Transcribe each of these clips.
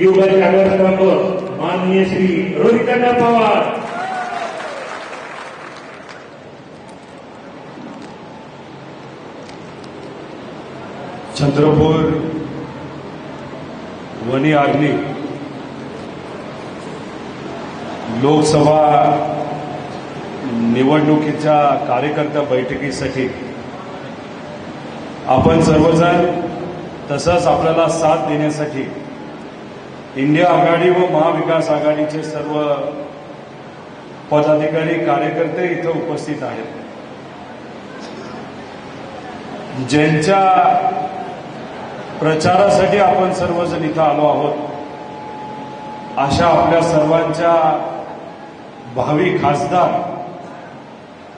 युगल माननीय श्री रोहितण्ण पवार. चंद्रपूर वनी आग्नी. लोकसभा निवडणुकीच्या कार्यकर्ता बैठकीसाठी आपण सर्वजण तसंच आपल्याला साथ देण्यासाठी इंडिया आघाडी व महाविकास आघाडीचे सर्व पदाधिकारी कार्यकर्ते इथं उपस्थित आहेत. ज्यांच्या प्रचारासाठी आपण सर्वजण इथं आलो आहोत अशा आपल्या सर्वांच्या भावी खासदार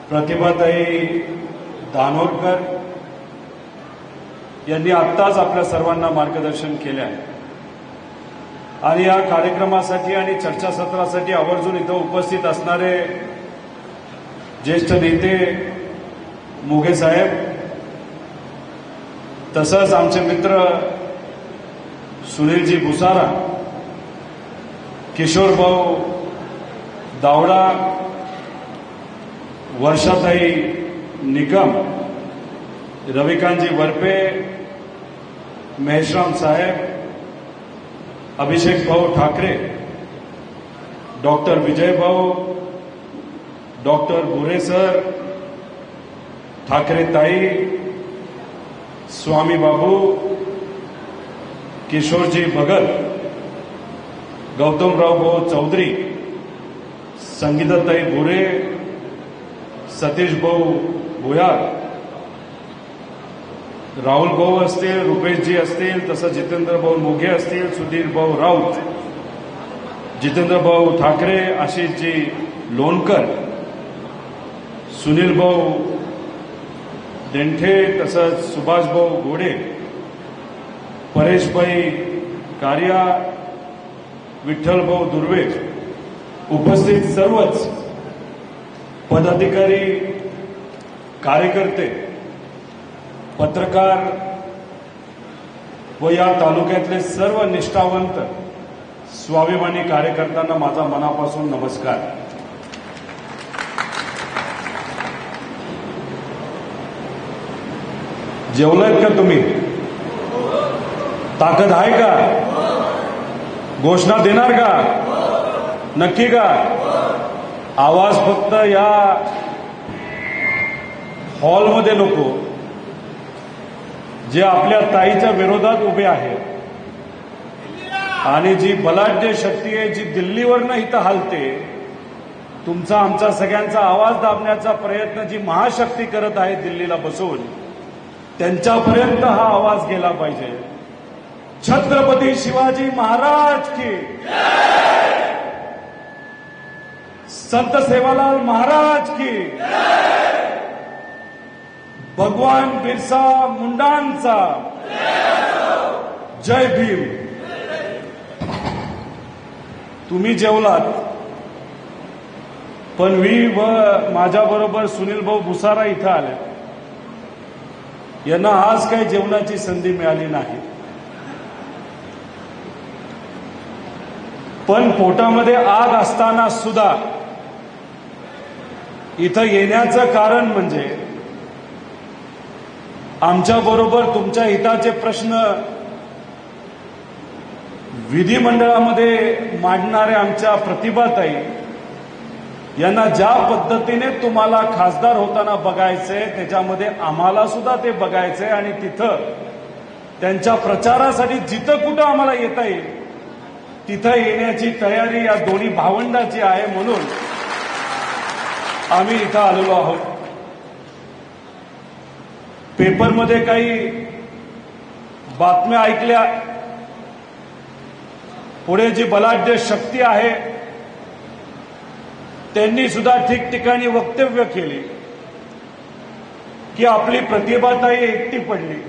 प्रतिभाताई दानोरकर यांनी आत्ताच आपल्या सर्वांना मार्गदर्शन केले आहे. आणि या कार्यक्रमासाठी आणि चर्चासत्रासाठी आवर्जून इथं उपस्थित असणारे ज्येष्ठ नेते मोघे साहेब तसंच आमचे मित्र सुनीलजी भुसारा किशोर भाऊ दावडा वर्षाताई निकम रविकांतजी वरपे महेशराम साहेब अभिषेक भाऊ ठाकरे डॉक्टर विजय भाऊ डॉक्टर बुरे सर ठाकरे ताई स्वामी बाबू किशोरजी भगत गौतमराव भाऊ चौधरी संगीताताई भुरे सतीश भाऊ भुयार राहुल भाऊ असतील रुपेशजी असतील तसं जितेंद्र भाऊ मोघे असतील सुधीर भाऊ राऊत जितेंद्र भाऊ ठाकरे आशिषजी लोणकर सुनील भाऊ देंठे तसंच सुभाषभाऊ घोडे परेशभाई कारिया विठ्ठलभाऊ दुर्वे उपस्थित सर्वच पदाधिकारी कार्यकर्ते पत्रकार व या तालुक्यातले सर्व निष्ठावंत स्वाभिमानी कार्यकर्त्यांना माझा मनापासून नमस्कार. जेवलात का तुम्ही? ताकद आहे का? घोषणा देणार का? नक्की का? आवाज फक्त या हॉलमध्ये नको. जे आपल्या ताईच्या विरोधात उभे आहेत. आणि जी बलाढ्य शक्ती आहे जी दिल्लीवरनं इथं हालते तुमचा आमचा सगळ्यांचा आवाज दाबण्याचा प्रयत्न जी महाशक्ती करत आहे दिल्लीला बसून त्यांच्यापर्यंत हा आवाज गेला पाहिजे. छत्रपती शिवाजी महाराज की संत सेवालाल महाराज की भगवान बिरसा मुंडांचा. जय भीम. तुम्ही जेवलात. पण मी व माझ्याबरोबर सुनील भाऊ भुसारा इथं आले. यांना आज काही जेवणाची संधी मिळाली नाही. पण पोटामध्ये आग असताना सुद्धा इथं येण्याचं कारण म्हणजे आमच्या बरोबर तुमच्या हिताचे प्रश्न विधिमंडळामध्ये मांडणाऱ्या आमच्या प्रतिभाताई यांना ज्या पद्धतीने तुम्हाला खासदार होताना बघायचंय त्याच्यामध्ये आम्हाला सुद्धा ते बघायचंय आणि तिथं त्यांच्या प्रचारासाठी जिथं कुठं आम्हाला येता येईल तिथं येण्याची तयारी या दोन्ही भावंडाची आहे म्हणून आम्ही इथं आलेलो आहोत. पेपरमध्ये काही बातम्या ऐकल्या. पुढे जी बलाढ्य शक्ती आहे त्यांनी सुद्धा ठिकठिकाणी वक्तव्य केली की आपली प्रतिभाताई एकटी पडली.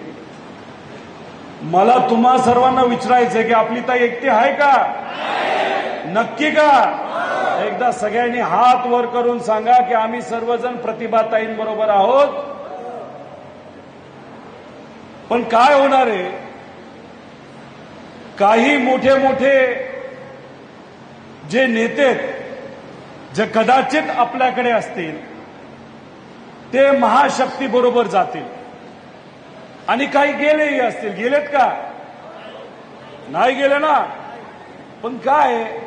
मला तुम्हा सर्वांना विचारायचंय की आपली ताई एकटी आहे का? नक्की का? एकदा सगळ्यांनी हात वर करून सांगा की आम्ही सर्वजण प्रतिभाताईंबरोबर आहोत. पण काय होणार आहे? काही मोठे मोठे जे नेते जे कदाचित आपल्याकडे असतील ते महाशक्ती बरोबर जातील. आणि काही गेलेही असतील. गेलेत का? नाही गेले ना? पण काय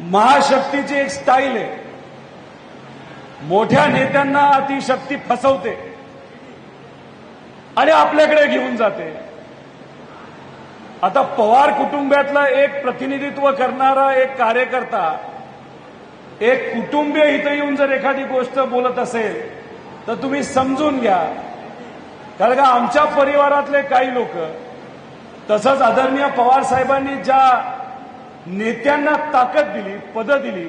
महाशक्तीची एक स्टाईल आहे. मोठ्या नेत्यांना ती शक्ती फसवते. आणि आपल्याकडे घेऊन जाते. आता पवार कुटुंबातला एक प्रतिनिधित्व करणारा एक कार्यकर्ता एक कुटुंबीय इथं येऊन जर एखादी गोष्ट बोलत असेल तर तुम्ही समजून घ्या. कारण का आमच्या परिवारातले काही लोक तसंच आदरणीय पवार साहेबांनी ज्या नेत्यांना ताकद दिली पदं दिली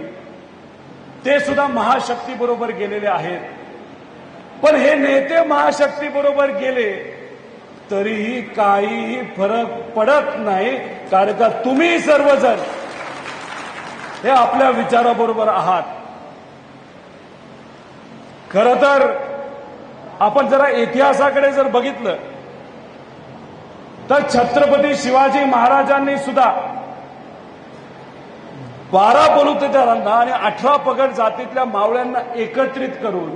ते सुद्धा महाशक्तीबरोबर गेलेले आहेत. पण हे नेते महाशक्ती बरोबर गेले तरीही काहीही फरक पडत नाही कारण का तुम्ही सर्वजण हे आपल्या विचाराबरोबर आहात. खर तर आपण जरा इतिहासाकडे जर बघितलं तर छत्रपती शिवाजी महाराजांनी सुद्धा बारा बलुतेदारांना आणि अठरा पगड जातीतल्या मावळ्यांना एकत्रित करून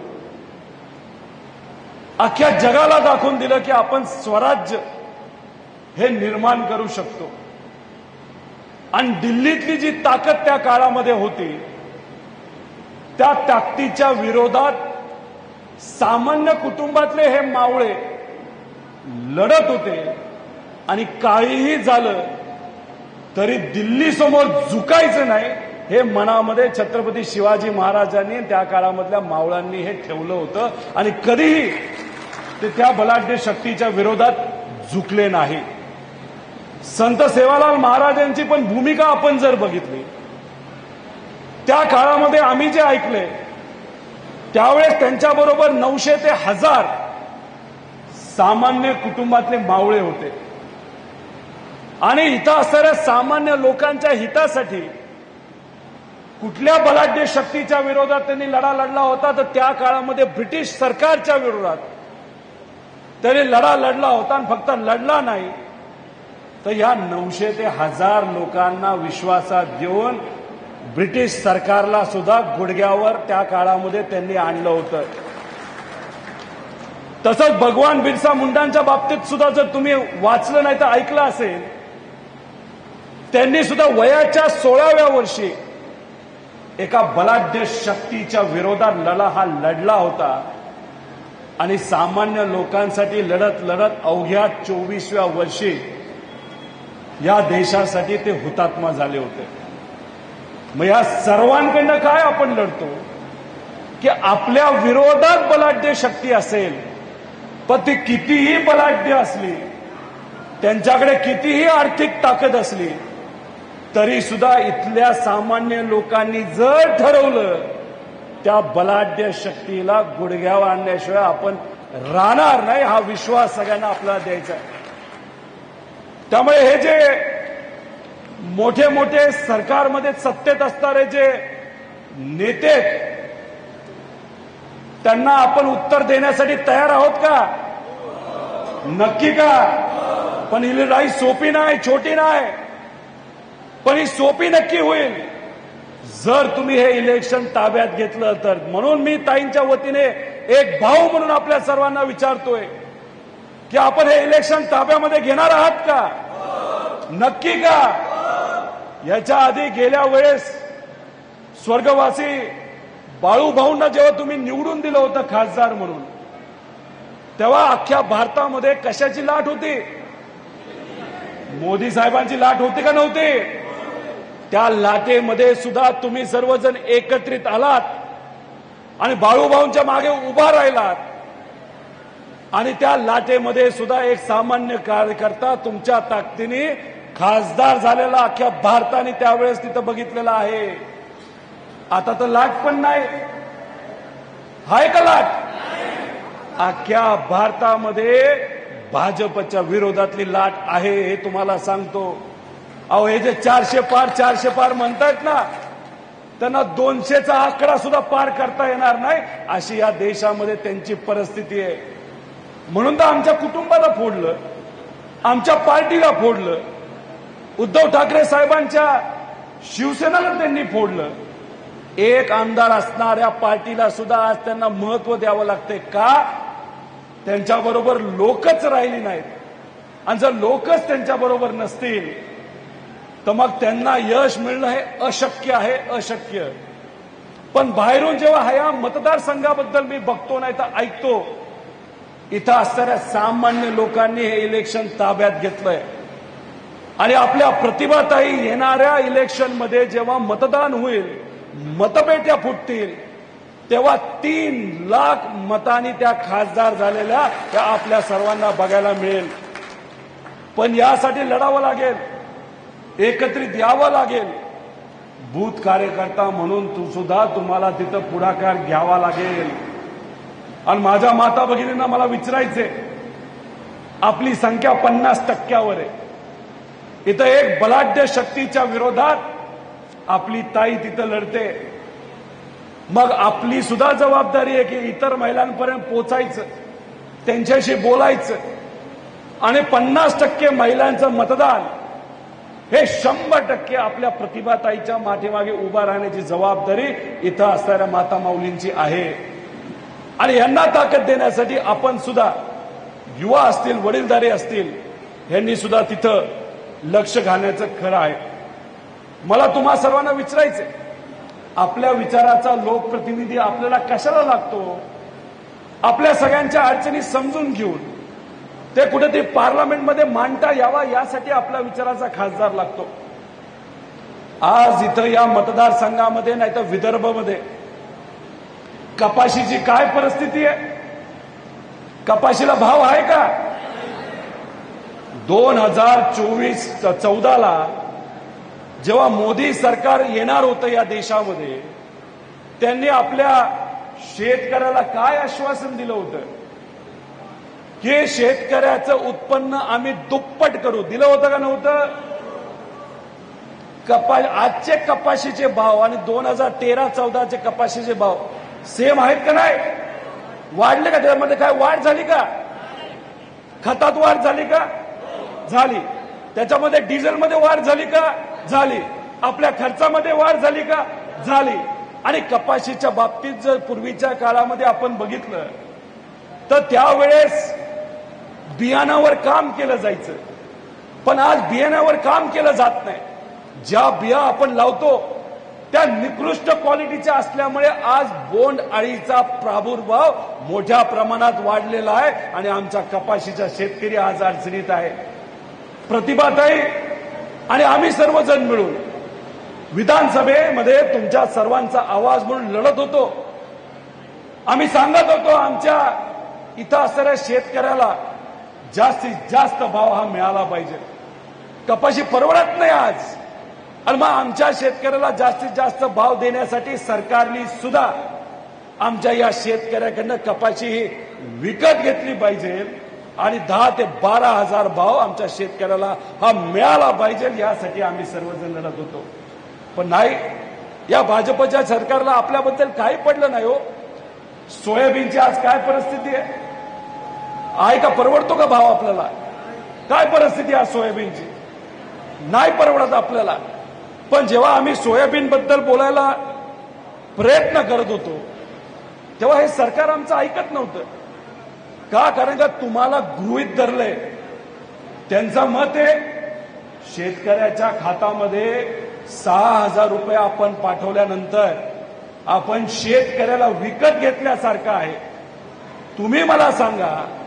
अख्ख्या जगाला दाखवून दिलं की आपण स्वराज्य हे निर्माण करू शकतो. आणि दिल्लीतली जी ताकद त्या काळामध्ये होती त्या ताकदीच्या विरोधात सामान्य कुटुंबातले हे मावळे लढत होते आणि काहीही झालं तरी दिल्ली समोर झुकायचं नाही हे मनामध्ये छत्रपती शिवाजी महाराजांनी त्या काळामधल्या मावळांनी हे ठेवलं होतं. आणि कधीही ते त्या बलाढ्य शक्तीच्या विरोधात झुकले नाही. संत सेवालाल महाराजांची पण भूमिका आपण जर बघितली त्या काळामध्ये आम्ही जे ऐकले त्यावेळेस त्यांच्याबरोबर नऊशे ते हजार सामान्य कुटुंबातले मावळे होते. आणि इथं असणाऱ्या सामान्य लोकांच्या हितासाठी कुठल्या बलाढ्य शक्तीच्या विरोधात त्यांनी लढा लढला होता तर त्या काळामध्ये ब्रिटिश सरकारच्या विरोधात तरी लढा लढला होता आणि फक्त लढला नाही. तर ह्या नऊशे ते हजार लोकांना विश्वासात घेऊन ब्रिटिश सरकारला सुद्धा गुडघ्यावर त्या काळामध्ये त्यांनी आणलं होतं. तसंच भगवान बिरसा मुंडांच्या बाबतीत सुद्धा जर तुम्ही वाचलं नाही तर ऐकलं असेल त्यांनी सुद्धा वयाच्या सोळाव्या वर्षी एका बलाढ्य शक्तीच्या विरोधात लढा हा लढला होता. आणि सामान्य लोकांसाठी लढत लढत अवघ्या चोवीसव्या वर्षी या देशासाठी ते हुतात्मा झाले होते. मग या सर्वांकडनं काय आपण लढतो? की आपल्या विरोधात बलाढ्य शक्ती असेल पण ती कितीही बलाढ्य असली त्यांच्याकडे कितीही आर्थिक ताकद असली तरी सुद्धा इथल्या सामान्य लोकांनी जर ठरवलं त्या बलाढ्य शक्तीला गुडघ्यावर आणण्याशिवाय आपण राहणार नाही हा विश्वास सगळ्यांना आपल्याला द्यायचा आहे. त्यामुळे हे जे मोठे मोठे सरकारमध्ये सत्तेत असणारे जे नेते त्यांना आपण उत्तर देण्यासाठी तयार आहोत का? नक्की का? पण ही लढाई सोपी नाही छोटी नाही. पण ही सोपी नक्की होईल. जर तुम्ही हे इलेक्शन ताब्यात घेतलं तर. म्हणून मी ताईंच्या वतीने एक भाऊ म्हणून आपल्या सर्वांना विचारतोय की आपण हे इलेक्शन ताब्यामध्ये घेणार आहात का? नक्की का? याच्या आधी गेल्या वेळेस स्वर्गवासी बाळूभाऊंना जेव्हा तुम्ही निवडून दिलं होतं खासदार म्हणून तेव्हा अख्ख्या भारतामध्ये कशाची लाट होती? मोदी साहेबांची लाट होती का नव्हती? त्या लाटेमध्ये सुद्धा तुम्ही सर्वजण एकत्रित आलात आणि बाळूभाऊंच्या मागे उभा राहिलात. आणि त्या लाटेमध्ये सुद्धा एक सामान्य कार्यकर्ता तुमच्या ताकदीने खासदार झालेला अख्ख्या भारताने त्यावेळेस तिथं बघितलेला आहे. आता तर लाट पण नाही. हाय का लाट? अख्ख्या भारतामध्ये भाजपच्या विरोधातली लाट आहे हे तुम्हाला सांगतो. अहो हे जे चारशे पार चारशे पार म्हणतायत ना त्यांना दोनशेचा आकडा सुद्धा पार करता येणार नाही अशी या देशामध्ये त्यांची परिस्थिती आहे. म्हणून तर आमच्या कुटुंबाला फोडलं आमच्या पार्टीला फोडलं उद्धव ठाकरे साहेबांच्या शिवसेनाला त्यांनी फोडलं. एक आमदार असणाऱ्या पार्टीला सुद्धा आज त्यांना महत्त्व द्यावं लागते का? त्यांच्याबरोबर लोकच राहिली नाहीत. आणि जर लोकच त्यांच्याबरोबर नसतील तर मग यश मिळणं हे अशक्य आहे, अशक्य. पण बाहेरून जेव्हा ह्या मतदारसंघाबद्दल मी बघतो नाही तर ऐकतो, इथं असणाऱ्या सामान्य लोकांनी हे इलेक्शन ताब्यात घेतलंय. आणि आपल्या प्रतिभाताई जेव्हा मतदान होईल, मतपेट्या फुटतील तीन लाख मतांनी त्या खासदार झालेल्या त्या आपल्या सर्वांना बघायला मिळेल. एकत्रित यावं लागेल. बूथ कार्यकर्ता म्हणून तू सुद्धा तुम्हाला तिथं पुढाकार घ्यावा लागेल. आणि माझ्या माता भगिनींना मला विचारायचे आपली संख्या पन्नास टक्क्यावर आहे. इथं एक बलाढ्य शक्तीच्या विरोधात आपली ताई तिथं लढते. मग आपली सुद्धा जबाबदारी आहे की इतर महिलांपर्यंत पोचायचं त्यांच्याशी बोलायचं. आणि पन्नास टक्के महिलांचं मतदान हे शंभर टक्के आपल्या प्रतिभाताईच्या माठीमागे उभा राहण्याची जबाबदारी इथं असणाऱ्या माता माऊलींची आहे. आणि यांना ताकद देण्यासाठी आपण सुद्धा युवा असतील वडीलधारे असतील यांनी सुद्धा तिथं लक्ष घालण्याचं खरं आहे. मला तुम्हा सर्वांना विचारायचंय आपल्या विचाराचा लोकप्रतिनिधी आपल्याला कशाला लागतो? आपल्या सगळ्यांच्या अडचणी समजून घेऊन ते कुठेतरी पार्लमेंटमध्ये मांडता यावा यासाठी आपल्या विचाराचा खासदार लागतो. आज इथं या मतदारसंघामध्ये नाही तर विदर्भमध्ये कपाशीची काय परिस्थिती आहे? कपाशीला भाव आहे का? दोन हजार चोवीस चौदाला जेव्हा मोदी सरकार येणार होतं या देशामध्ये त्यांनी आपल्या शेतकऱ्याला काय आश्वासन दिलं होतं? की शेतकऱ्याचं उत्पन्न आम्ही दुप्पट करू. दिलं होतं का नव्हतं? कपा आजचे कपाशीचे भाव आणि दोन हजार तेरा चौदाचे कपाशीचे भाव. सेम आहेत का नाही? वाढले का त्यामध्ये? काय वाढ झाली का? खतात वाढ झाली का? झाली. त्याच्यामध्ये डिझेलमध्ये वाढ झाली का? झाली. आपल्या खर्चामध्ये वाढ झाली का? झाली. आणि कपाशीच्या बाबतीत जर पूर्वीच्या काळामध्ये आपण बघितलं तर त्यावेळेस बियाणावर काम केलं जायचं. पण आज बियाण्यावर काम केलं जात नाही. ज्या बिया आपण लावतो त्या निकृष्ट क्वालिटीच्या असल्यामुळे आज बोंड अळीचा प्रादुर्भाव मोठ्या प्रमाणात वाढलेला आहे आणि आमच्या कपाशीचा शेतकरी आज अडचणीत आहे. प्रतिभाताई आणि आम्ही सर्वजण मिळून विधानसभेमध्ये तुमच्या सर्वांचा आवाज म्हणून लढत होतो. आम्ही सांगत होतो आमच्या इथं असणाऱ्या शेतकऱ्याला जास्तीत जास्त भाव हा मिळाला पाहिजे. कपाशी परवडत नाही आज. आणि मग आमच्या शेतकऱ्याला जास्तीत जास्त भाव देण्यासाठी सरकारने सुद्धा आमच्या या शेतकऱ्याकडनं कपाशी ही विकत घेतली पाहिजे आणि दहा ते बारा हजार भाव आमच्या शेतकऱ्याला हा मिळाला पाहिजे यासाठी आम्ही सर्वजण लढत होतो. पण नाही या भाजपच्या सरकारला आपल्याबद्दल काही पडलं नाही हो. सोयाबीनची आज काय परिस्थिती आहे? आहे का परवडतो का भाव आपल्याला? काय परिस्थिती आहे सोयाबीनची? नाही परवडत आपल्याला. पण जेव्हा आम्ही सोयाबीन बद्दल बोलायला प्रयत्न करत होतो तेव्हा हे सरकार आमचं ऐकत नव्हतं. का? कारण का तुम्हाला गृहित धरलंय त्यांचं मत आहे शेतकऱ्याच्या खात्यामध्ये सहा हजार रुपये आपण पाठवल्यानंतर आपण शेतकऱ्याला विकत घेतल्यासारखं आहे. तुम्ही मला सांगा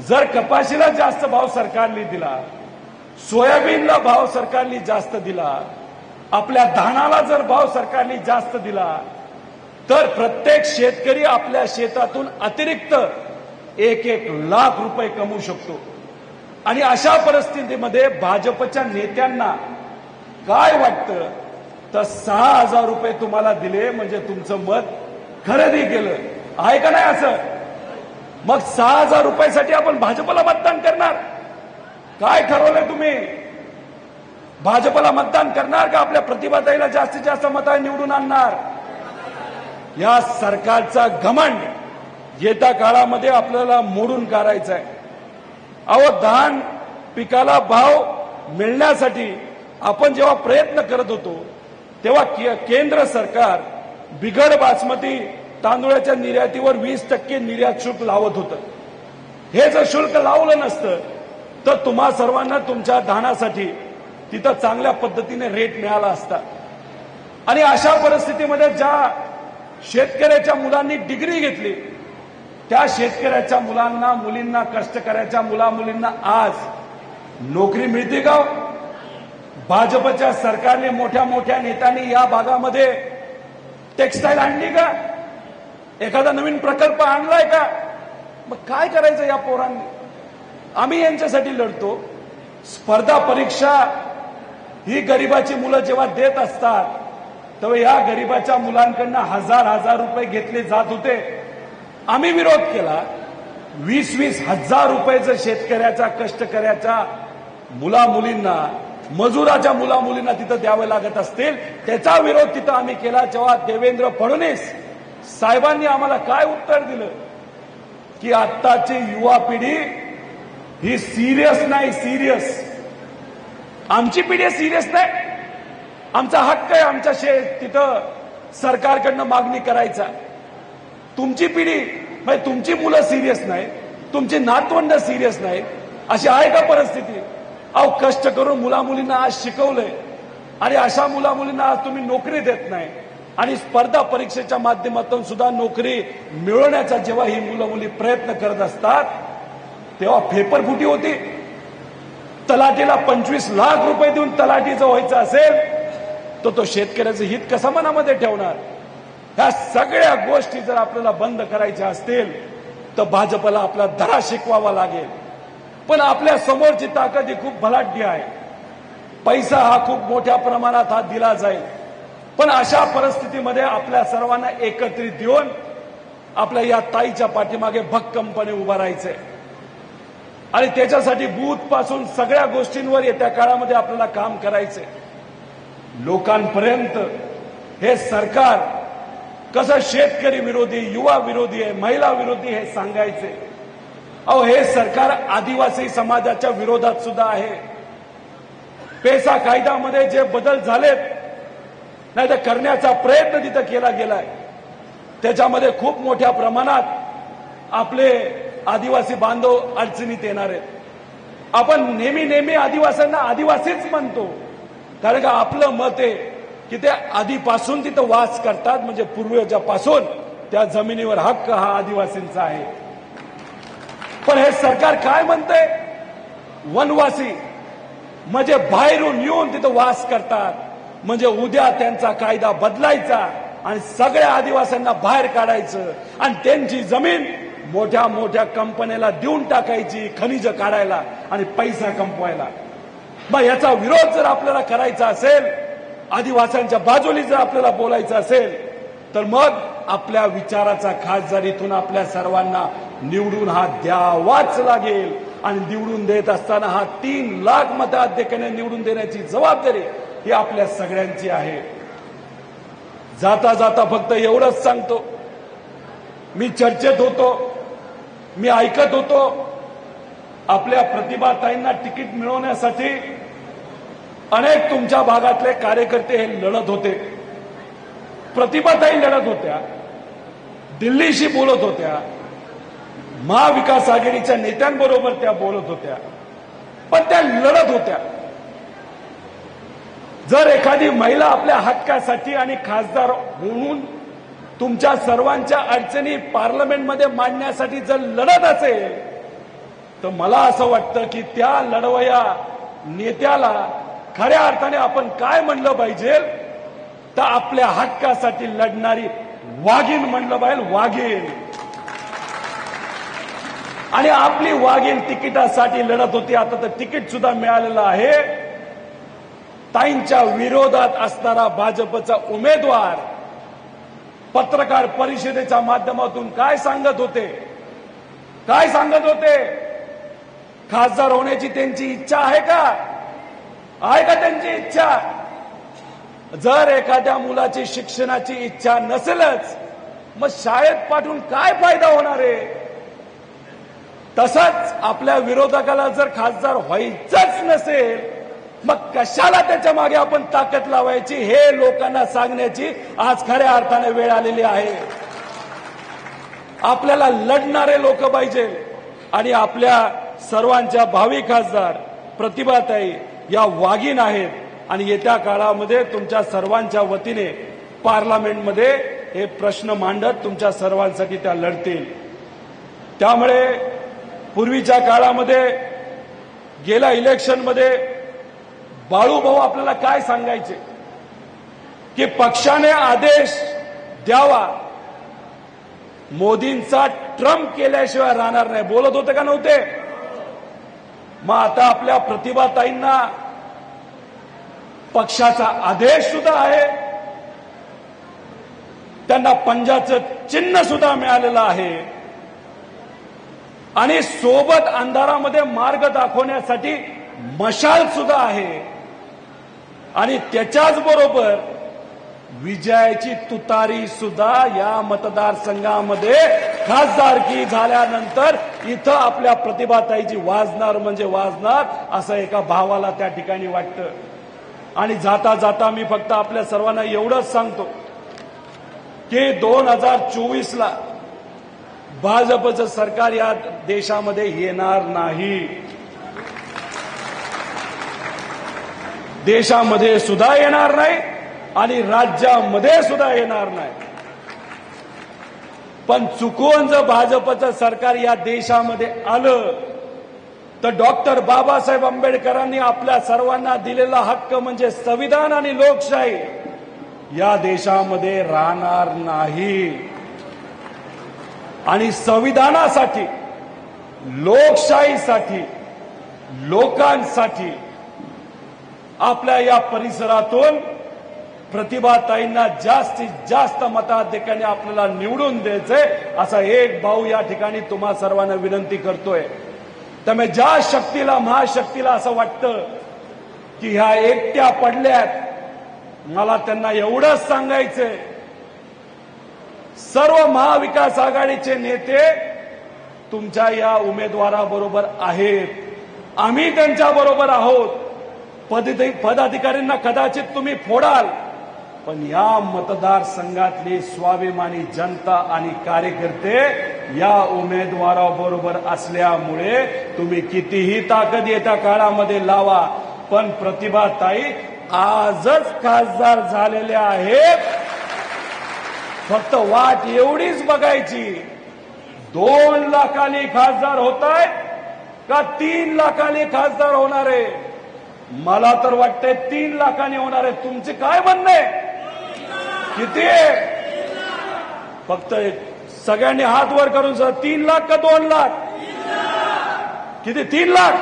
जर कपाशीला जास्त भाव सरकारने दिला सोयाबीनला भाव सरकारने जास्त दिला आपल्या धानाला जर भाव सरकारने जास्त दिला तर प्रत्येक शेतकरी आपल्या शेतातून अतिरिक्त एक एक लाख रुपये कमवू शकतो. आणि अशा परिस्थितीमध्ये भाजपच्या नेत्यांना काय वाटतं? तर सहा हजार रुपये तुम्हाला दिले म्हणजे तुमचं मत खरेदी केलं. आहे का नाही असं? मग सहा हजार रुपयासाठी आपण भाजपला मतदान करणार. काय ठरवलंय तुम्ही? भाजपला मतदान करणार का आपल्या प्रतिभाताईला जास्तीत जास्त मता निवडून आणणार? या सरकारचा घमंड येत्या काळामध्ये आपल्याला मोडून काढायचा आहे अहो धान पिकाला भाव मिळण्यासाठी आपण जेव्हा प्रयत्न करत होतो तेव्हा के- केंद्र सरकार बिघड बासमती तांदूळाच्या निर्यातीवर वीस टक्के निर्यात शुल्क लावत होतं. हे जर शुल्क लावलं नसतं तर तुम्हा सर्वांना तुमच्या धानासाठी तिथं चांगल्या पद्धतीने रेट मिळाला असता. आणि अशा परिस्थितीमध्ये ज्या शेतकऱ्याच्या मुलांनी डिग्री घेतली त्या शेतकऱ्याच्या मुलांना मुलींना कष्टकऱ्याच्या मुला मुलींना आज नोकरी मिळते का? भाजपच्या सरकारने मोठ्या मोठ्या नेत्यांनी या भागामध्ये टेक्स्टाईल आणली का? एखादा नवीन प्रकल्प आणलाय का? मग काय करायचं या पोरांनी? आम्ही यांच्यासाठी लढतो. स्पर्धा परीक्षा ही गरिबाची मुलं जेव्हा देत असतात तेव्हा या गरिबाच्या मुलांकडनं हजार हजार रुपये घेतले जात होते. आम्ही विरोध केला. वीस वीस हजार रुपये जर शेतकऱ्याच्या कष्टकऱ्याच्या मुला मुलींना मजुराच्या मुला मुलींना तिथं द्यावे लागत असतील त्याचा विरोध तिथं आम्ही केला. जेव्हा देवेंद्र फडणवीस साहेबांनी आम्हाला काय उत्तर दिलं? की आत्ताची युवा पिढी ही सिरियस नाही सिरियस आमची पिढी सिरियस नाही. आमचा हक्क आहे आमच्या शे तिथं सरकारकडनं मागणी करायचा. तुमची पिढी म्हणजे तुमची मुलं सिरियस नाही तुमची नातवंड सिरियस नाही अशी आहे का परिस्थिती? अहो कष्ट करून मुलामुलींना आज शिकवलंय. आणि अशा मुलामुलींना आज तुम्ही नोकरी देत नाही. आणि स्पर्धा परीक्षेच्या माध्यमातून सुद्धा नोकरी मिळवण्याचा जेव्हा ही मुलं मुली प्रयत्न करत असतात तेव्हा फेपरफुटी होती. तलाठीला पंचवीस लाख रुपये देऊन तलाठीचं व्हायचं असेल तर तो शेतकऱ्याचं हित कसं मनामध्ये ठेवणार? ह्या सगळ्या गोष्टी जर आपल्याला बंद करायच्या असतील तर भाजपला आपला धडा शिकवावा लागेल. पण आपल्या समोरची ताकद ही खूप भलाढ्य आहे. पैसा हा खूप मोठ्या प्रमाणात हा दिला जाईल. पण अशा परिस्थितीमध्ये आपल्या सर्वांना एकत्रित येऊन आपल्या या ताईच्या पाठीमागे भक्कमपणे उभा राहायचंय. आणि त्याच्यासाठी बूथपासून सगळ्या गोष्टींवर येत्या काळामध्ये आपल्याला काम करायचंय. लोकांपर्यंत हे सरकार कसं शेतकरी विरोधी युवा विरोधी आहे महिला विरोधी हे सांगायचे अहो हे सरकार आदिवासी समाजाच्या विरोधात सुद्धा आहे. पेसा कायद्यामध्ये जे बदल झालेत नाही तर करण्याचा प्रयत्न तिथं केला गेलाय. त्याच्यामध्ये खूप मोठ्या प्रमाणात आपले आदिवासी बांधव अडचणीत येणार आहेत. आपण नेहमी नेहमी आदिवासींना आदिवासीच म्हणतो. कारण का आपलं मत आहे की ते आधीपासून तिथं वास करतात म्हणजे पूर्वजापासून त्या जमिनीवर हक्क हा आदिवासींचा आहे. पण हे सरकार काय म्हणतंय? वनवासी म्हणजे बाहेरून येऊन तिथं वास करतात. म्हणजे उद्या त्यांचा कायदा बदलायचा आणि सगळ्या आदिवासींना बाहेर काढायचं. आणि त्यांची जमीन मोठ्या मोठ्या कंपन्याला देऊन टाकायची खनिज काढायला आणि पैसा कमवायला. मग याचा विरोध जर आपल्याला करायचा असेल आदिवासींच्या बाजूली जर आपल्याला बोलायचं असेल तर मग आपल्या विचाराचा खासदारीतून आपल्या सर्वांना निवडून हा द्यावाच लागेल. आणि निवडून देत असताना हा तीन लाख मताधिक्याने निवडून देण्याची जबाबदारी ही आपल्या सगळ्यांची आहे. जाता जाता फक्त एवढंच सांगतो. मी चर्चेत होतो. मी ऐकत होतो. आपल्या प्रतिभाताईंना तिकीट मिळवण्यासाठी अनेक तुमच्या भागातले कार्यकर्ते हे लढत होते. प्रतिभाताई लढत होत्या. दिल्लीशी बोलत होत्या. महाविकास आघाडीच्या नेत्यांबरोबर त्या बोलत होत्या. पण त्या लढत होत्या. जर एखादी महिला आपल्या हक्कासाठी आणि खासदार होऊन तुमच्या सर्वांच्या अडचणी पार्लमेंटमध्ये मांडण्यासाठी जर लढत असेल तर मला असं वाटतं की त्या लढवया नेत्याला खऱ्या अर्थाने आपण काय म्हणलं पाहिजे तर आपल्या हक्कासाठी लढणारी वाघीण म्हणलं पाहिजे वाघीण. आणि आपली वाघीण तिकिटासाठी लढत होती आता तर तिकीट सुद्धा मिळालेलं आहे. ताईंच्या विरोधात असणारा भाजपचा उमेदवार पत्रकार परिषदेच्या माध्यमातून काय सांगत होते? काय सांगत होते? खासदार होण्याची त्यांची इच्छा आहे का? आहे का त्यांची इच्छा? जर एखाद्या मुलाची शिक्षणाची इच्छा नसेलच मग शाळेत पाठवून काय फायदा होणार आहे? तसंच आपल्या विरोधकाला जर खासदार व्हायचंच नसेल मग कशाला त्याच्यामागे आपण ताकद लावायची हे लोकांना सांगण्याची आज खऱ्या अर्थाने वेळ आलेली आहे. आपल्याला लढणारे लोक पाहिजे आणि आपल्या सर्वांच्या भावी खासदार प्रतिभाताई या वाघीण आहेत आणि येत्या काळामध्ये तुमच्या सर्वांच्या वतीने पार्लमेंटमध्ये हे प्रश्न मांडत तुमच्या सर्वांसाठी त्या लढतील. त्यामुळे पूर्वीच्या काळामध्ये गेल्या इलेक्शनमध्ये बाळूभाऊ आपल्याला काय सांगायचे? की पक्षाने आदेश द्यावा. मोदींचा ट्रम्प केल्याशिवाय राहणार नाही. बोलत होते का नव्हते? मग आता आपल्या प्रतिभाताईंना पक्षाचा आदेश सुद्धा आहे. त्यांना पंजाचं चिन्ह सुद्धा मिळालेलं आहे. आणि सोबत अंधारामध्ये मार्ग दाखवण्यासाठी मशाल सुद्धा आहे. आणि त्याच्याच बरोबर विजयाची तुतारी सुद्धा या मतदारसंघामध्ये खासदारकी झाल्यानंतर इथं आपल्या प्रतिभाताईची वाजणार म्हणजे वाजणार असं एका भावाला त्या ठिकाणी वाटतं. आणि जाता जाता मी फक्त आपल्या सर्वांना एवढंच सांगतो की दोन हजार चोवीसला भाजपचं सरकार या देशामध्ये येणार नाही. देशामध्ये सुद्धा येणार नाही आणि राज्यामध्ये सुद्धा येणार नाही. पण चुकून जर भाजपचं सरकार या देशामध्ये आलं तर डॉक्टर बाबासाहेब आंबेडकरांनी आपल्या सर्वांना दिलेला हक्क म्हणजे संविधान आणि लोकशाही या देशामध्ये राहणार नाही. आणि संविधानासाठी लोकशाहीसाठी लोकांसाठी आपल्या या परिसरातून प्रतिभाताईंना जास्तीत जास्त मताधिकाने आपल्याला निवडून द्यायचंय असा एक भाऊ या ठिकाणी तुम्हा सर्वांना विनंती करतोय. त्यामुळे ज्या शक्तीला महाशक्तीला असं वाटतं की ह्या एकट्या पडल्यात मला त्यांना एवढंच सांगायचंय. सर्व महाविकास आघाडीचे नेते तुमच्या या उमेदवाराबरोबर आहेत. आम्ही त्यांच्या बरोबर आहोत. पद- पदाधिकाऱ्यांना कदाचित तुम्ही फोडाल. पण या मतदारसंघातली स्वाभिमानी जनता आणि कार्यकर्ते या उमेदवाराबरोबर असल्यामुळे तुम्ही कितीही ताकद येत्या काळामध्ये लावा. पण प्रतिभाताई आजच खासदार झालेल्या आहेत. फक्त वाट एवढीच बघायची. दोन लाखांनी खासदार होत का तीन लाखांनी खासदार होणार? आहे मला तर वाटतंय तीन लाखांनी होणार आहे. तुमचे काय म्हणणं? आहे किती आहे? फक्त सगळ्यांनी हात वर करून सर तीन लाख का दोन लाख? किती? तीन लाख?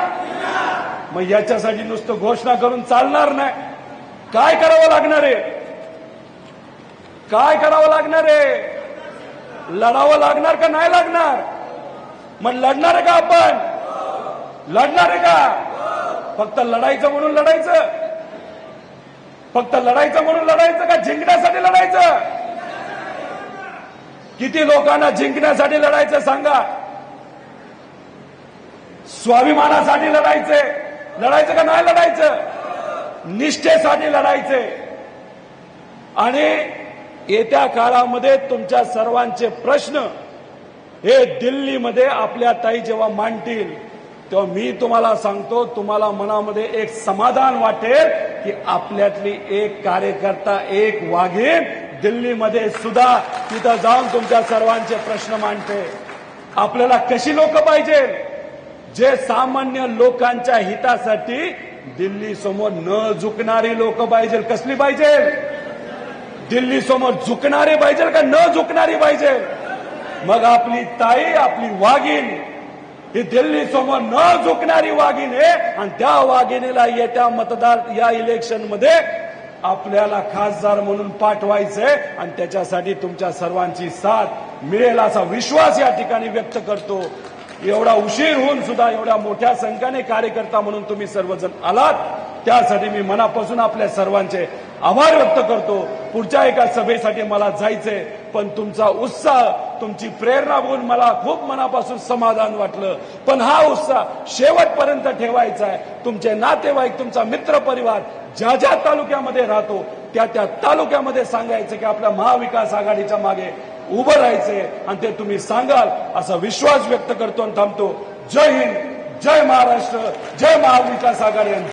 मग याच्यासाठी नुसतं घोषणा करून चालणार नाही. काय करावं लागणार आहे? काय करावं लागणार आहे? लढावं लागणार का नाही लागणार? मग लढणार आहे का आपण? लढणार आहे का? फक्त लढायचं म्हणून लढायचं. फक्त लढायचं म्हणून लढायचं का जिंकण्यासाठी लढायचं? किती लोकांना जिंकण्यासाठी लढायचं सांगा. स्वाभिमानासाठी लढायचंय लढायचं का नाही लढायचं? निष्ठेसाठी लढायचंय आणि येत्या काळामध्ये तुमच्या सर्वांचे प्रश्न हे दिल्लीमध्ये आपल्या ताई जेव्हा मांडतील तेव्हा मी तुम्हाला सांगतो तुम्हाला मनामध्ये एक समाधान वाटेल की आपल्यातली एक कार्यकर्ता एक वाघीण दिल्लीमध्ये सुद्धा तिथं जाऊन तुमच्या सर्वांचे प्रश्न मांडते. आपल्याला कशी लोक पाहिजे? जे सामान्य लोकांच्या हितासाठी दिल्ली समोर न झुकणारी लोक पाहिजे कसली पाहिजे? दिल्ली समोर झुकणारे पाहिजे का न झुकणारी पाहिजे? मग आपली ताई आपली वाघीण ही दिल्ली समोर न झुकणारी वाघिणी आहे आणि त्या वाघिणीला येत्या मतदार या इलेक्शनमध्ये आपल्याला खासदार म्हणून पाठवायचंय आणि त्याच्यासाठी तुमच्या सर्वांची साथ मिळेल असा विश्वास या ठिकाणी व्यक्त करतो. एवढा उशीर होऊन सुद्धा एवढ्या मोठ्या संख्येने कार्यकर्ता म्हणून तुम्ही सर्वजण आलात. त्यासाठी मी मनापासून आपल्या सर्वांचे आभार व्यक्त करतो. पुढच्या एका सभेसाठी मला जायचंय पण तुमचा उत्साह तुमची प्रेरणा बघून मला खूप मनापासून समाधान वाटलं. पण हा उत्साह शेवटपर्यंत ठेवायचा आहे. तुमचे नातेवाईक तुमचा मित्र परिवार ज्या ज्या तालुक्यामध्ये राहतो त्या त्या तालुक्यामध्ये सांगायचं की आपल्या महाविकास आघाडीच्या मागे उभं राहायचंय. आणि ते तुम्ही सांगाल असा विश्वास व्यक्त करतो आणि थांबतो. जय हिंद जय महाराष्ट्र जय महाविकास आघाडी.